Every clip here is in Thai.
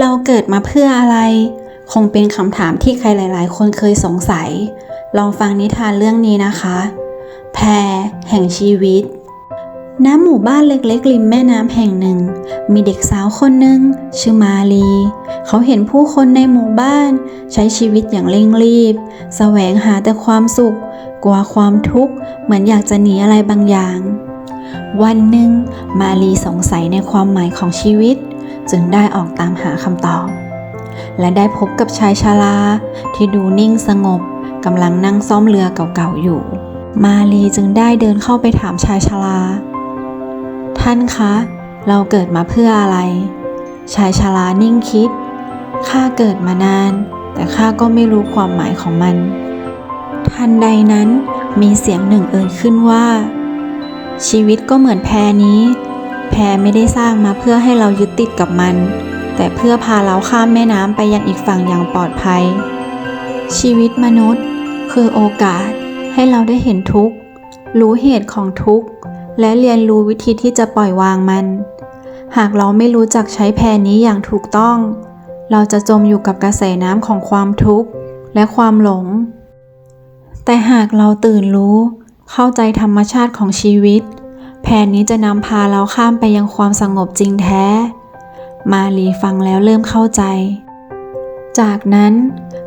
เราเกิดมาเพื่ออะไร คงเป็นคำถามที่ใครหลาย ๆ คนเคยสงสัย ลองฟังนิทานเรื่องนี้นะคะ แพรแห่งชีวิต ณ หมู่บ้านเล็ก ๆ ริมแม่น้ำแห่งหนึ่ง มีเด็กสาวคนหนึ่งชื่อมาลี เขาเห็นผู้คนในหมู่บ้าน ใช้ชีวิตอย่างเร่งรีบ แสวงหาแต่ความสุข กลัวความทุกข์ เหมือนอยากจะหนีอะไรบางอย่าง วันหนึ่ง มาลีสงสัยในความหมายของชีวิต จึงได้ออกตามหาคำตอบ และได้พบกับชายชาลาที่ดูนิ่งสงบกำลังนั่งซ่อมเรือเก่าๆอยู่ มาลีจึงได้เดินเข้าไปถามชายชาลา ท่านคะ เราเกิดมาเพื่ออะไร ชายชาลานิ่งคิด ข้าเกิดมานาน แต่ข้าก็ไม่รู้ความหมายของมัน ทันใดนั้นมีเสียงหนึ่งเอ่ยขึ้นว่า ชีวิตก็เหมือนแพนี้ พไม่ได้สร้างมาเพื่อให้เรายึดติดกับมัน แต่เพื่อพาเราข้ามแม่น้ำไปยังอีกฝั่งอย่างปลอดภัย ชีวิตมนุษย์ คือโอกาสให้เราได้เห็นทุกข์ รู้เหตุของทุกข์ และเรียนรู้วิธีที่จะปล่อยวางมัน หากเราไม่รู้จักใช้แพนี้อย่างถูกต้อง เราจะจมอยู่กับกระแสน้ำของความทุกข์และความหลง แต่หากเราตื่นรู้ เข้าใจธรรมชาติของชีวิต แผนนี้จะนำพาเราข้ามไปยังความสงบจริงแท้ มาลีฟังแล้วเริ่มเข้าใจ จากนั้น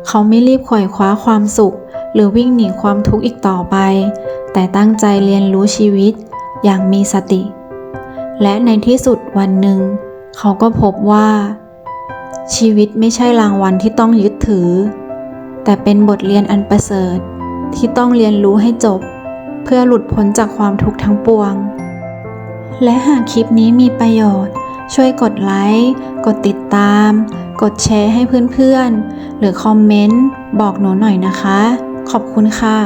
เขาไม่รีบขวอยคว้าความสุข หรือวิ่งหนีความทุกข์อีกต่อไป แต่ตั้งใจเรียนรู้ชีวิตอย่างมีสติ และในที่สุดวันหนึ่ง เขาก็พบว่า ชีวิตไม่ใช่รางวัลที่ต้องยึดถือ แต่เป็นบทเรียนอันประเสริฐที่ต้องเรียนรู้ให้จบ เพื่อหลุดพ้นจากความทุกข์ทั้งปวง และหากคลิปนี้มีประโยชน์ ช่วยกดไลค์ กดติดตาม กดแชร์ให้เพื่อนๆ หรือคอมเมนต์ บอกหนูหน่อยนะคะ ขอบคุณค่ะ